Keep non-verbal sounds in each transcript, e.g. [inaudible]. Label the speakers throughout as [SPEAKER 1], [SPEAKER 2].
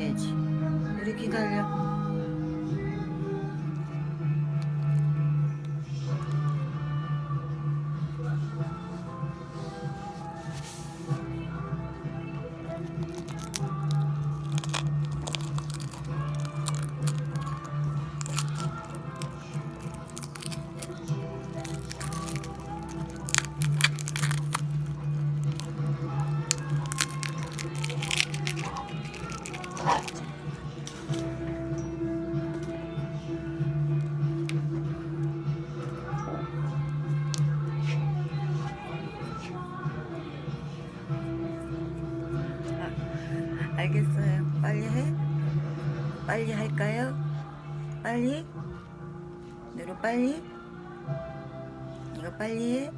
[SPEAKER 1] 우리 기다려. 알겠어요. 빨리 해. 빨리 할까요? 빨리? 누루 빨리? 이거 빨리 해.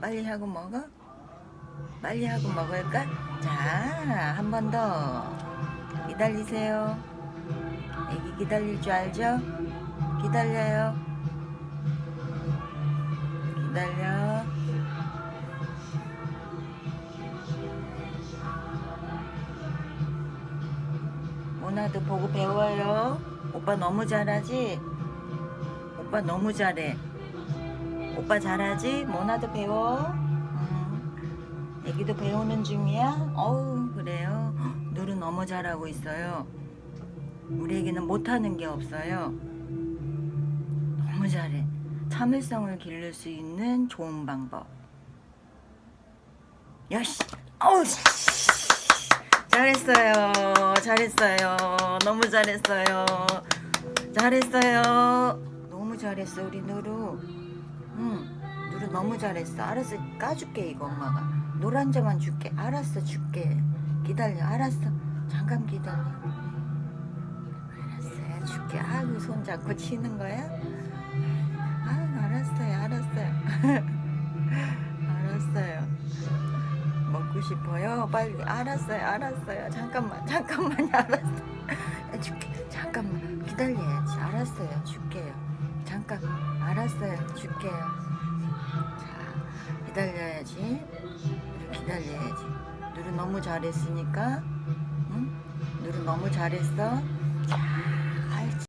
[SPEAKER 1] 빨리 하고 먹어. 빨리 하고 먹을까? 자, 한 번 더. 기다리세요. 애기 기다릴 줄 알죠? 기다려요. 기다려. 모나도 보고 배워요. 오빠 너무 잘하지? 오빠 너무 잘해. 오빠 잘하지? 모나도 배워. 음. 애기도 배우는 중이야? 어우, 그래요. 누루 너무 잘하고 있어요. 우리 애기는 못하는 게 없어요. 너무 잘해. 참을성을 기를 수 있는 좋은 방법. 여시! 어우, 씨. 잘했어요. 잘했어요. 너무 잘했어요. 잘했어요. 너무 잘했어, 우리 누루. 응, 누루 너무 잘했어. 알았어, 까줄게, 이거 엄마가. 노란 점만 줄게. 알았어, 줄게. 기다려, 알았어. 잠깐 기다려. 알았어요, 줄게. 아유, 손 잡고 치는 거야? 아유, 알았어요. 알았어요. [laughs] 싶어요? 빨리. 알았어요 알았어요. 잠깐만 잠깐만 [laughs] 알았어 줄게. 잠깐만. 기다려야지. 알았어요 줄게요. 잠깐 알았어요 줄게요. 자 기다려야지. 기다려야지. 누루 너무 잘했으니까 응? 누루 너무 잘했어? 자